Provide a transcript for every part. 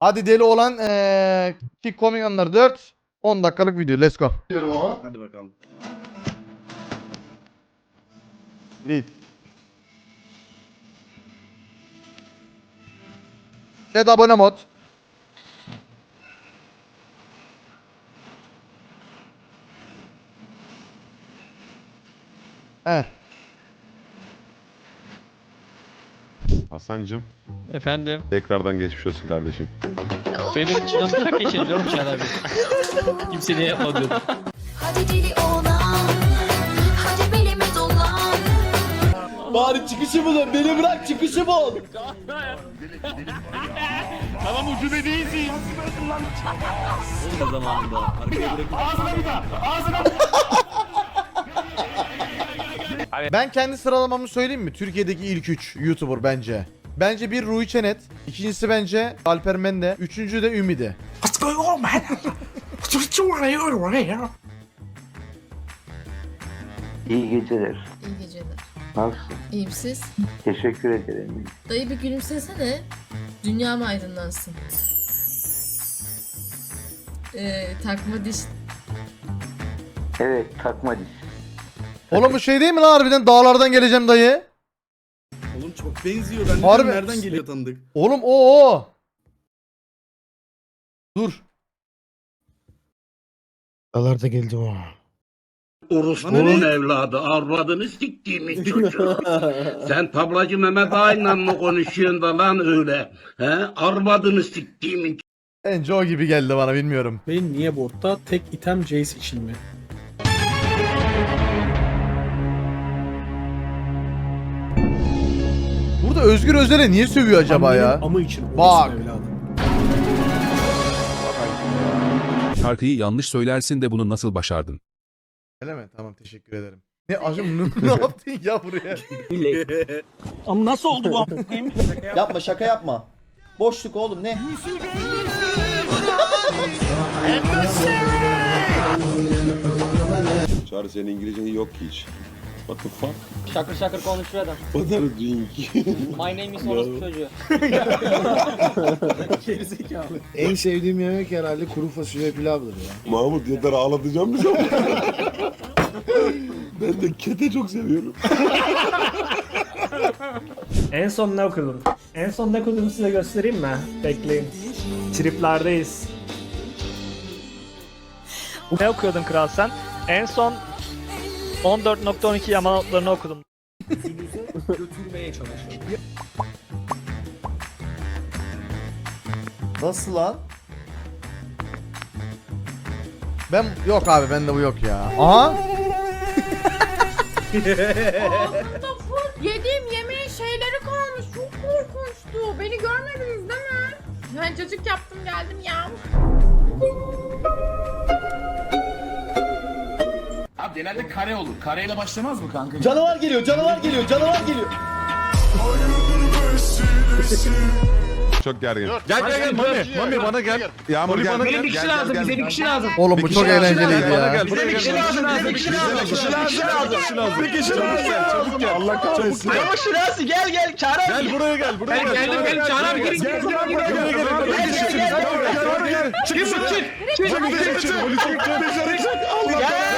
Hadi deli olan eee Kick Coming Under 4 10 dakikalık video. Let's go. Hadi bakalım. Read. Chat abone mod. Evet. Hasan'cım Efendim. tekrardan geçmiş olsun kardeşim. Benim canım çok geçiriliyorum Çağlar abi. Kimse ne yapmadı. Hadi deli oğlan Hadi belime dolan Bari çıkışı bulun. Beni bırak çıkışı bul. Olma zamanında. Arkaya bırakıp Ben kendi sıralamamı söyleyeyim mi? Türkiye'deki ilk 3 YouTuber bence. Bence bir Rui Çenet. ikincisi bence Alper Mende. Üçüncü de Ümidi. İyi geceler. İyi geceler. Nasılsın? İyiyim siz? Teşekkür ederim. Dayı bir gülümsesene. Dünya mı aydınlansın? Ee, takma diş. Evet takma diş. Oğlum bu şey değil mi lan harbiden dağlardan geleceğim dayı? Oğlum çok benziyor. Ben de Harbi- diyorum, nereden geliyor tanıdık? Oğlum o o. Dur. Dağlarda geldi o. Orospu'nun evladı, arvadını siktiğimin çocuğu. Sen tablacı Mehmet Ağa'yla mı konuşuyorsun da lan öyle? He? Arvadını siktiğimin Bence o gibi geldi bana bilmiyorum. Benim niye boardta tek item Jace için mi? Burada Özgür Özel'e niye sövüyor acaba Annenin ya? Amı için. Bak. olsun evladım. Şarkıyı yanlış söylersin de bunu nasıl başardın? Öyle mi? Tamam teşekkür ederim. Ne acım ne, ne yaptın ya buraya? Ama nasıl oldu bu? Yapma şaka yapma. Boşluk oğlum ne? Çağrı senin İngilizcen yok ki hiç. What the fuck? Şakır şakır konuşuyor adam. What are you doing? My name is orospu çocuğu. Gerizekalı. En sevdiğim yemek herhalde kuru fasulye pilavdır ya. Mahmut yeter ağlatacağım bizi. ben de kete çok seviyorum. En son ne okudun? En son ne okuduğumu size göstereyim mi? Bekleyin. Triplerdeyiz. Ne okuyordun kral sen? En son 14.12 yama notlarını okudum. Götürmeye çalışıyorum. Nasıl lan? Ben yok abi bende bu yok ya. Aha. Yediğim yemeğin şeyleri kalmış. Çok korkunçtu. Beni görmediniz değil mi? Ben çocuk yaptım geldim ya. Genelde kare olur. Kareyle başlamaz mı kanka? Canavar geliyor, canavar geliyor, canavar geliyor. Çok gergin. Gel gel gel Mami, Mami bana gel. Yağmur gel. Benim bir kişi lazım, bize bir kişi lazım. Oğlum bu çok eğlenceliydi ya. Bize bir kişi lazım, bize bir kişi lazım. Bir kişi lazım, bir kişi lazım. Bir kişi lazım. Çabuk gel. Allah kahretsin. Ama şurası gel gel Çağrı abi. Gel buraya gel, buraya gel. Geldim geldim Çağrı abi girin. Gel gel buraya gel. Gel gel gel. Gel gel. Çık dışarı. Çık. Çık dışarı çık. Polis çık. Dışarı çık. Allah kahretsin.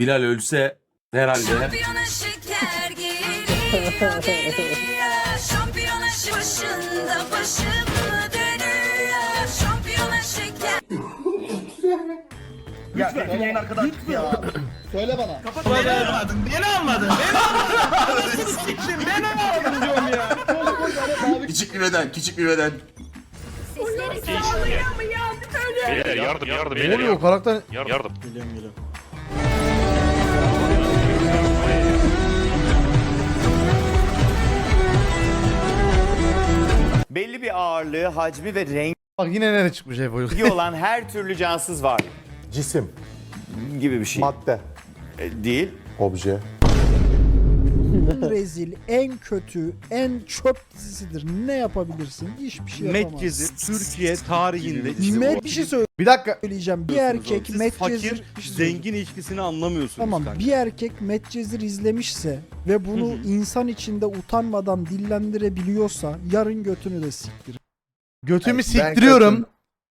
Bilal ölse herhalde Şampiyona şeker geliyor geliyor Şampiyona başında başım dönüyor Şampiyona şeker Söyle bana. Küçük bir beden, küçük bir beden. Sesleri sağlıyor mu ya? Öyle. yardım yardım. Ne oluyor o karakter? Yardım. Geliyorum geliyorum. Belli bir ağırlığı, hacmi ve rengi Bak yine nereye çıkmış Efe olan her türlü cansız var Cisim, gibi bir şey. madde, E, değil. obje. rezil, en kötü, en çöp dizisidir. Ne yapabilirsin? Hiçbir şey Medcezir Türkiye tarihinde Med bir şey Bir dakika. söyleyeceğim. Bir erkek Siz Medcezir fakir zengin ilişkisini anlamıyorsunuz Tamam kanka. bir erkek Medcezir izlemişse ve bunu insan içinde utanmadan dillendirebiliyorsa yarın götünü de siktir. Götümü siktiriyorum.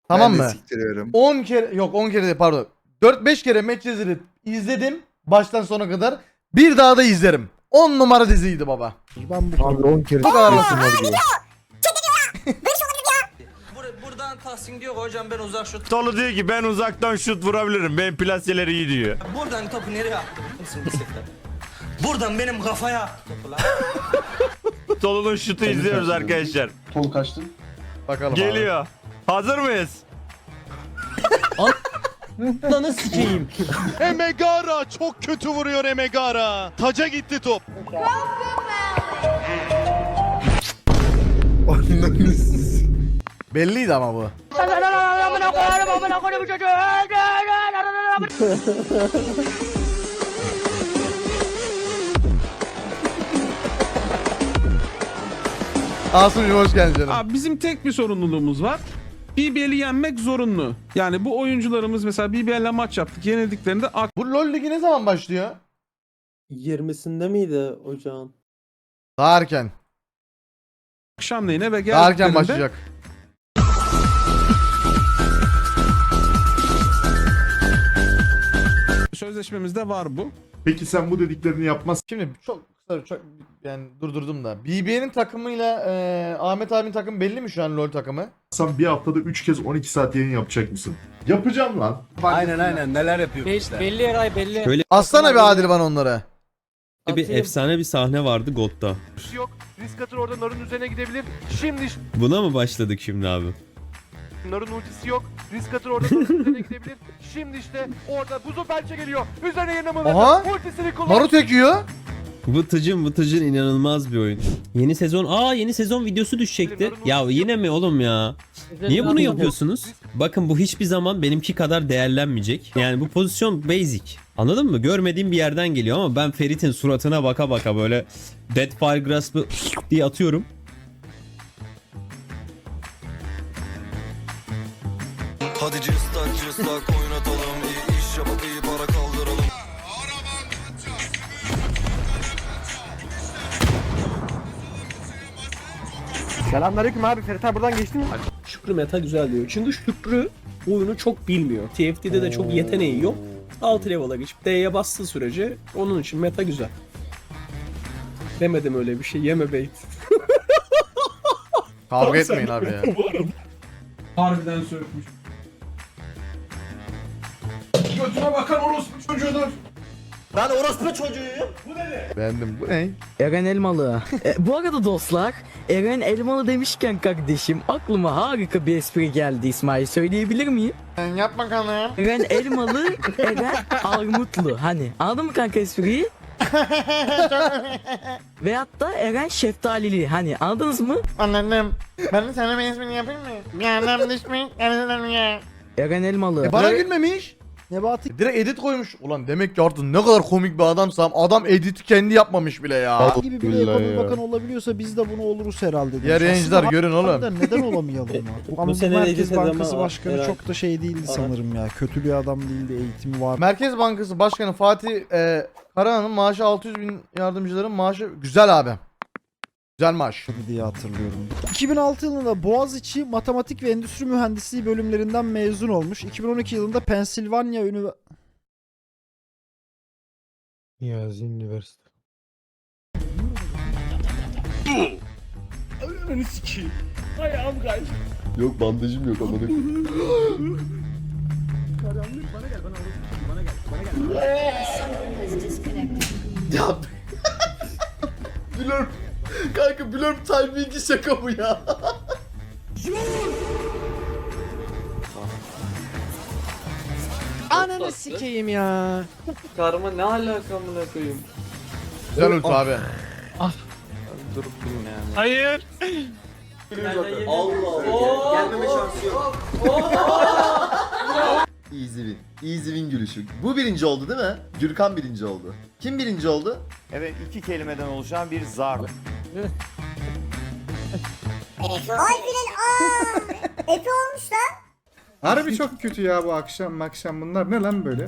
Tamam mı? siktiriyorum. 10 kere yok 10 kere değil pardon. 4-5 kere Medcezir'i izledim baştan sona kadar. Bir daha da izlerim. 10 numara diziydi baba. Ben bu Abi 10 kere Bu kadar siktiriyorsun basit. abi. Buradan Tahsin diyor hocam ben uzak şut. Tolu diyor ki ben uzaktan şut vurabilirim. Benim plaseler iyi diyor. Buradan topu nereye attın? Buradan benim kafaya attı topu lan. Tolu'nun şutu izliyoruz arkadaşlar. Tolu kaçtın? Bakalım abi. Geliyor. Hazır mıyız? Lanı sikeyim. Emegara çok kötü vuruyor Emegara. Taca gitti top. Belliydi ama bu. Asım'cım hoş geldin canım. Abi bizim tek bir sorumluluğumuz var. BBL'i yenmek zorunlu. Yani bu oyuncularımız mesela BBL'le maç yaptık. Yenildiklerinde Bu LoL ligi ne zaman başlıyor? 20'sinde miydi hocam? Daha erken. akşamleyin eve Daha erken geldiklerinde başlayacak. sözleşmemizde var bu. Peki sen bu dediklerini yapmazsan Şimdi çok kısa çok yani durdurdum da. BB'nin takımıyla e, Ahmet abinin takımı belli mi şu an LoL takımı? bir haftada 3 kez 12 saat yayın yapacak mısın? Yapacağım lan. Aynen aynen neler yapıyor işte. Belli Eray belli. Aslana bir adil bana onları. Bir efsane bir sahne vardı God'da. Yok. Risk atır orada Nar'ın üzerine gidebilir. Şimdi Buna mı başladık şimdi abi? Nar'ın ultisi yok. Risk atır orada Nar'ın üzerine gidebilir. Şimdi işte orada buzu pençe geliyor. Üzerine yerine mı? Aha! Ultisini kullan. Naruto ekiyor. Vıtıcın vıtıcın inanılmaz bir oyun. Yeni sezon aa yeni sezon videosu düşecekti. Ya yine mi oğlum ya? Niye bunu yapıyorsunuz? Bakın bu hiçbir zaman benimki kadar değerlenmeyecek. Yani bu pozisyon basic. Anladın mı? Görmediğim bir yerden geliyor ama ben Ferit'in suratına baka baka böyle Deadfire Grasp'ı diye atıyorum. Hadi cıstak cıstak Selamünaleyküm abi Ferit abi buradan geçtin mi? Şükrü meta güzel diyor. Çünkü Şükrü oyunu çok bilmiyor. TFT'de de çok yeteneği yok. Alt level'a geçip D'ye bastığı sürece onun için meta güzel. Demedim öyle bir şey. Yeme bait. Kavga etmeyin abi ya. Harbiden sökmüş. Götüne bakan orospu çocuğudur. Ben orospu çocuğuyum. Beğendim. Bu ne? Eren Elmalı. E, bu arada dostlar, Eren Elmalı demişken kardeşim aklıma harika bir espri geldi İsmail söyleyebilir miyim? Sen yap bakalım. Eren Elmalı, Eren Armutlu. Hani anladın mı kanka espriyi? Veyahut da Eren Şeftalili. Hani anladınız mı? Anladım. Ben de sana bir ismini yapayım mı? Bir anlam düşmeyin. Eren Elmalı. E bana gülmemiş. Nebati Direkt edit koymuş. Ulan demek ki artık ne kadar komik bir adamsam adam editi kendi yapmamış bile ya. gibi bir Billahi ekonomi ya. bakanı olabiliyorsa biz de bunu oluruz herhalde. demiş. Yayıncılar Aslında görün oğlum. harbiden Neden olamayalım ya? Ama bu sene Merkez Bankası Sedema- Başkanı Eren- çok da şey değildi sanırım ya. Kötü bir adam değildi, eğitimi var Merkez Bankası Başkanı Fatih e, Karahan'ın maaşı 600 bin yardımcıların maaşı güzel abi. Güzel maaş. diye hatırlıyorum. 2006 yılında Boğaziçi Matematik ve Endüstri Mühendisliği bölümlerinden mezun olmuş. 2012 yılında Pensilvanya Üniversitesi Niyazi Üniversite. Yok bandajım yok amına Ya Blurp timing'i şaka bu ya. Ananı sikeyim ya. Karma ne alaka amına koyayım? Güzel ulti abi. Hayır. Easy win. Easy win gülüşü. Bu birinci oldu değil mi? Gürkan birinci oldu. Kim birinci oldu? Evet iki kelimeden oluşan bir zar. Efe olmuş lan. Harbi çok kötü ya bu akşam akşam bunlar ne lan böyle?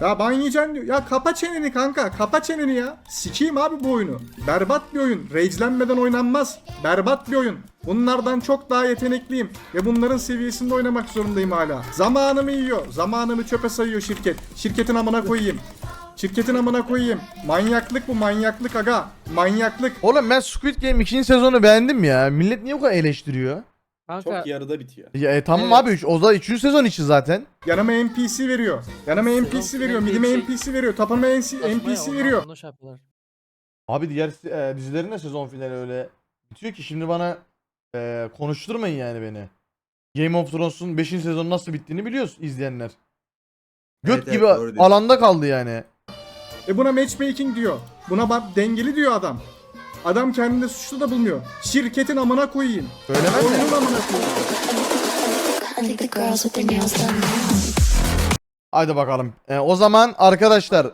Ya ban yiyeceksin diyor. Ya kapa çeneni kanka. Kapa çeneni ya. Sikeyim abi bu oyunu. Berbat bir oyun. Rage'lenmeden oynanmaz. Berbat bir oyun. Bunlardan çok daha yetenekliyim. Ve bunların seviyesinde oynamak zorundayım hala. Zamanımı yiyor. Zamanımı çöpe sayıyor şirket. Şirketin amına koyayım. Şirketin amına koyayım. Manyaklık bu manyaklık aga. Manyaklık. Oğlum ben Squid Game 2. sezonu beğendim ya. Millet niye bu kadar eleştiriyor? Kanka yarıda bitiyor. Ya e, tamam abi üç- o da 3. sezon içi zaten. Yanıma NPC veriyor. Yanıma NPC veriyor. Midime NPC veriyor. Tapama NPC veriyor. Abi diğer e, dizilerin de sezon finali öyle bitiyor ki şimdi bana e, konuşturmayın yani beni. Game of Thrones'un 5. sezonu nasıl bittiğini biliyoruz izleyenler. Göt Evet, gibi evet, doğru diyorsun. alanda kaldı yani. E buna matchmaking diyor. Buna bak dengeli diyor adam. Adam kendini suçlu da bulmuyor. Şirketin amına koyayım. Söylemem de. Oyunun amına koyayım. Haydi bakalım. E, o zaman arkadaşlar